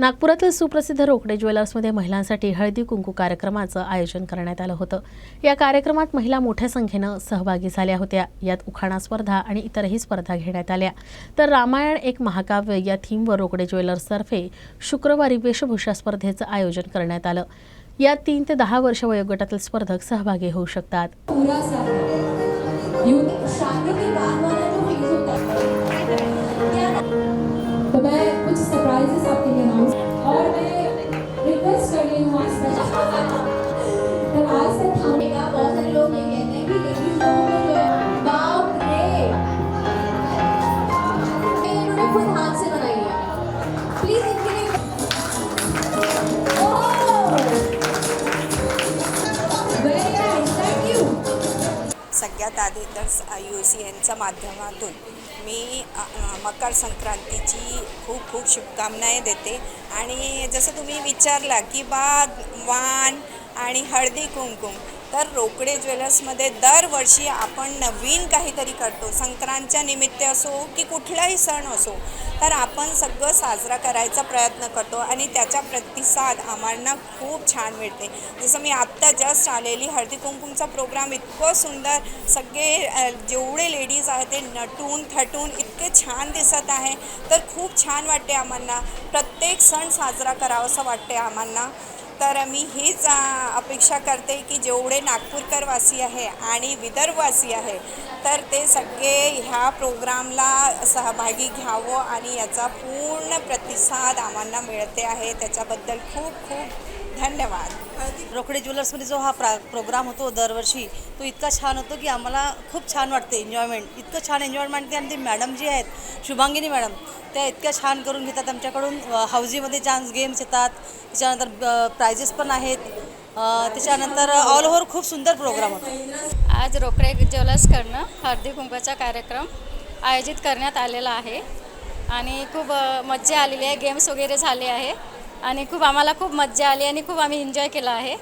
नागपुरातील सुप्रसिद्ध रोकडे ज्वेलर्समध्ये महिलांसाठी हळदी कुंकू कार्यक्रमाचं आयोजन करण्यात आलं होतं. या कार्यक्रमात महिला मोठ्या संख्येनं सहभागी झाल्या होत्या. यात उखाणा स्पर्धा आणि इतरही स्पर्धा घेण्यात आल्या. तर रामायण एक महाकाव्य या थीमवर रोकडे ज्वेलर्सतर्फे शुक्रवारी वेशभूषा स्पर्धेचं आयोजन करण्यात आलं. यात तीन ते दहा वर्ष वयोगटातील स्पर्धक सहभागी होऊ शकतात. सगळ्यात आधी तर यू सी एनच्या माध्यमातून मी मकर संक्रांतीची खूप खूप शुभकामनाएं देते. आणि जसं तुम्ही विचारला की बा वाण आणि हळदी कुंकुम तर रोकडे ज्वेलर्समध्ये दरवर्षी आपण नवीन काहीतरी करतो. संक्रांतच्या निमित्त असो की कुठलाही सण असो तर आपण सगळं साजरा करायचा प्रयत्न करतो आणि त्याचा प्रतिसाद आम्हाला खूप छान मिळते. जसं मी आत्ता जस्ट आलेली हळदी कुंकुमचा प्रोग्राम इतकं सुंदर सगळे जेवढे लेडीज आहेत ते नटून थटून इतके छान दिसत आहे. तर खूप छान वाटते आम्हाला प्रत्येक सण साजरा करावासा वाटते आम्हाला तर मी हीच अपेक्षा करते की जेवढे नागपूरकर वासी आहे आणि विदर्भवासी आहे तर ते सगळे ह्या प्रोग्रामला सहभागी घ्यावं आणि याचा पूर्ण प्रतिसाद आम्हाला मिळते आहे. त्याच्याबद्दल खूप खूप धन्यवाद. रोकडे ज्वेलर्समध्ये जो हा प्रा प्रोग्राम होतो दरवर्षी तो इतका छान होतो की आम्हाला खूप छान वाटते एन्जॉयमेंट इतकं छान एन्जॉयमेंट ते आणि ते मॅडम जी आहेत शुभांगिनी मॅडम त्या इतक्या छान करून घेतात. आमच्याकडून हाऊजीमध्ये चान्स गेम्स येतात. त्याच्यानंतर प्रायझेस पण आहेत. त्याच्यानंतर ऑल ओव्हर खूप सुंदर प्रोग्राम होतो. आज रोकडे ज्वेलर्सकडनं हळदी कुंकाचा कार्यक्रम आयोजित करण्यात आलेला आहे. आणि खूप मज्जा आलेली आहे. गेम्स वगैरे झाले आहे. आणि खूप आम्हाला खूप मज्जा आली आणि खूप आम्ही एन्जॉय केला आहे.